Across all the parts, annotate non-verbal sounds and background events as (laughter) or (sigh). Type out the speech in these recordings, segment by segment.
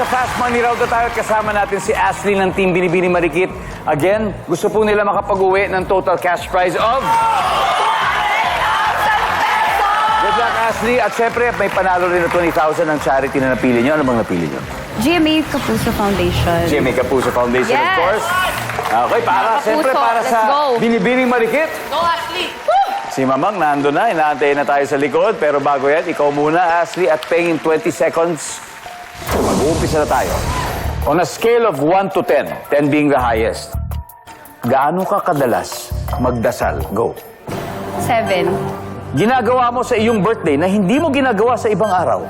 Nasa Fast Money Round na tayo at kasama natin si Ashley ng Team Binibini Marikit. Again, gusto po nila makapag-uwi ng total cash prize of... Good luck, Ashley. At syempre, may panalo rin na 20,000 ng charity na napili nyo. Ano bang napili nyo? GMA Kapuso Foundation. GMA Kapuso Foundation, of Yes. course. Okay, para, syempre, para let's sa go. Binibining Marikit. Go, Ashley! Si Mamang nando na, inaantay na tayo sa likod. Pero bago yan, ikaw muna, Ashley, at paying in 20 seconds. Mag-uumpisa na tayo. On a scale of 1 to 10, 10 being the highest, gaano ka kadalas magdasal? Go. Seven. Ginagawa mo sa iyong birthday na hindi mo ginagawa sa ibang araw.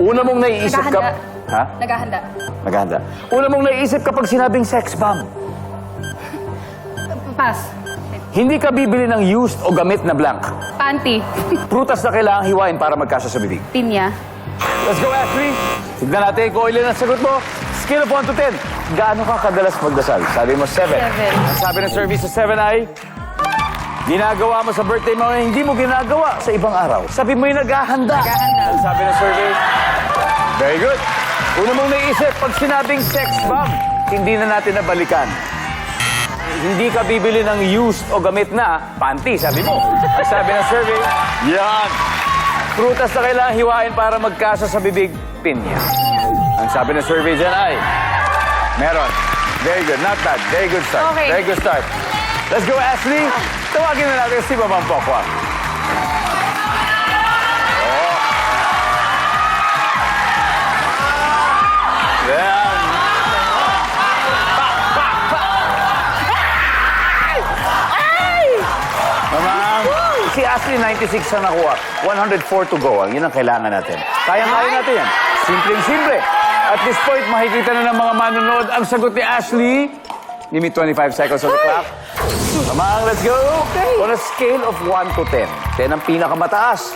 Una mong naiisip ka... Naghahanda. Ha? Naghahanda. Naghahanda. Una mong naiisip kapag sinabing sex bomb. Pass. Hindi ka bibili ng used o gamit na blank. Panty. (laughs) Prutas na kailangang hiwain para magkasya sa bibig. Pinya. Let's go, Ashley. Tignan natin kung ilan ang sagot mo. Scale of 1 to 10. Gaano ka kadalas magdasal? Sabi mo 7. Seven. Ang sabi ng service sa 7 ay, ginagawa mo sa birthday mo na hindi mo ginagawa sa ibang araw. Sabi mo yung naghahanda. Naghahanda. Ang sabi ng survey, very good. Una mong naisip, pag sinabing sex bomb, hindi na natin nabalikan. Hindi ka bibili ng used o gamit na panty, sabi mo. Ang sabi ng survey, yan. Prutas na kailangan hiwain para magkasa sa bibig, pinya. Ang sabi ng survey dyan ay, meron. Very good, not bad. Very good start. Okay. Very good start. Let's go, Ashley. Tawagin na natin si Mamang Pokwa. Si Ashley 96 ang nakuha. 104 to go. Ang yun ang kailangan natin. Kayang-kaya natin yan. Simpleng-simple. At this point, makikita na ng mga manonood ang sagot ni Ashley. Give me 25 seconds on the clock. Mamang, let's go. On a scale of 1 to 10, 10 ang pinakamataas.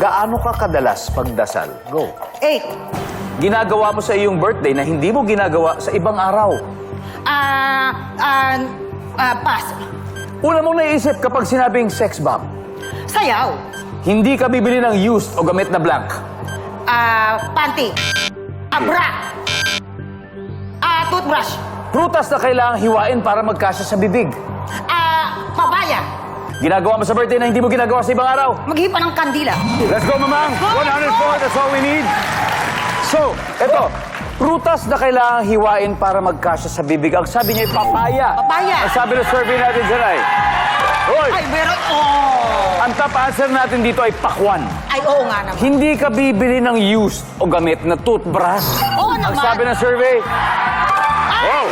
Gaano ka kadalas pagdasal? Go. Eight. Ginagawa mo sa iyong birthday na hindi mo ginagawa sa ibang araw. Ah, ah, ah, pass. Una mong naisip kapag sinabing sex bomb. Sayaw. Hindi ka bibili ng used o gamit na blank. Ah, panty. Ah, bra. Ah, toothbrush. Prutas na kailangang hiwain para magkasya sa bibig. Ah, papaya. Ginagawa mo sa birthday na hindi mo ginagawa sa ibang araw. Maghipa ng kandila. Let's go, Mamang! 104, that's all we need. So, eto. Prutas na kailangang hiwain para magkasya sa bibig. Ang sabi niya ay papaya. Papaya. Ang sabi ng survey natin dyan ay... Hoy! Ay, meron. Oh. Ang top answer natin dito ay pakwan. Ay, oo nga naman. Hindi ka bibili ng used o gamit na toothbrush. Oo Ang naman. sabi ng survey, oh,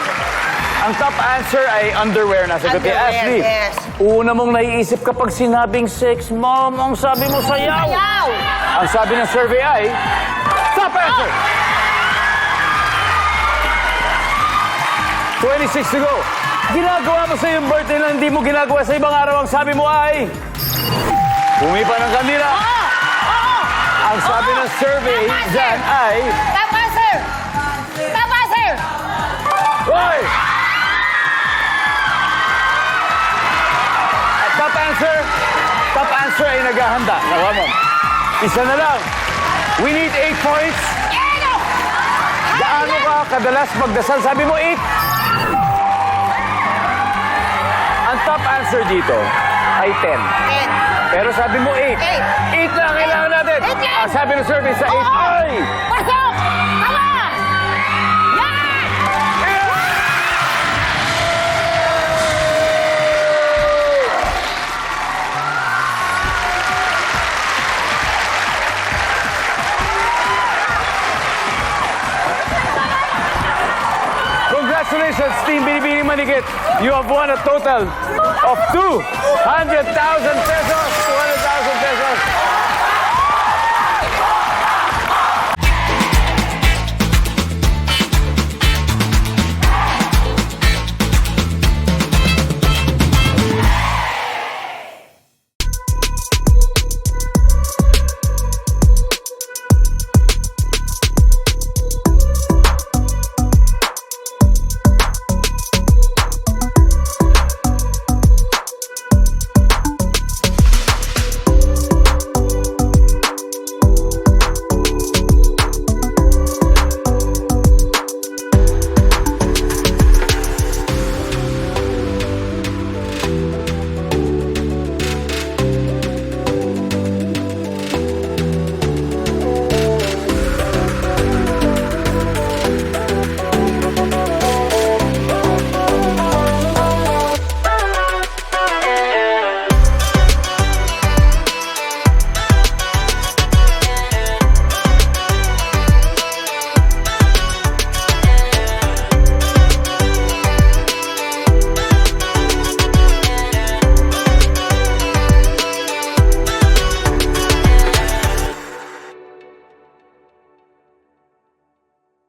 ang top answer ay underwear na sagot ni Underwear, Ashley. yes. Una mong naiisip kapag sinabing sex, mom, ang sabi mo sayaw. Sayaw. Ang sabi ng survey ay, top answer. 26 to go. Ginagawa mo sa iyong birthday na hindi mo ginagawa sa ibang araw. Ang sabi mo ay, humipa ng kandila. Ang sabi ng survey dyan ay, Top answer. Top answer. Hoy! At top answer, top answer ay naghahanda. Nakuha mo. Isa na lang. We need 8 points. Ano? Gaano ka kadalas magdasal? Sabi mo 8. Ang top answer dito ay 10. Ten. Pero sabi mo 8. Eight. 8 na ang kailangan natin. Eight lang. Ang sabi ng survey sa 8 Oo. ay... Pasok! Tama! Yan! Congratulations, Team Binibini Manikit. You have won a total of 200,000 pesos. 200,000 pesos.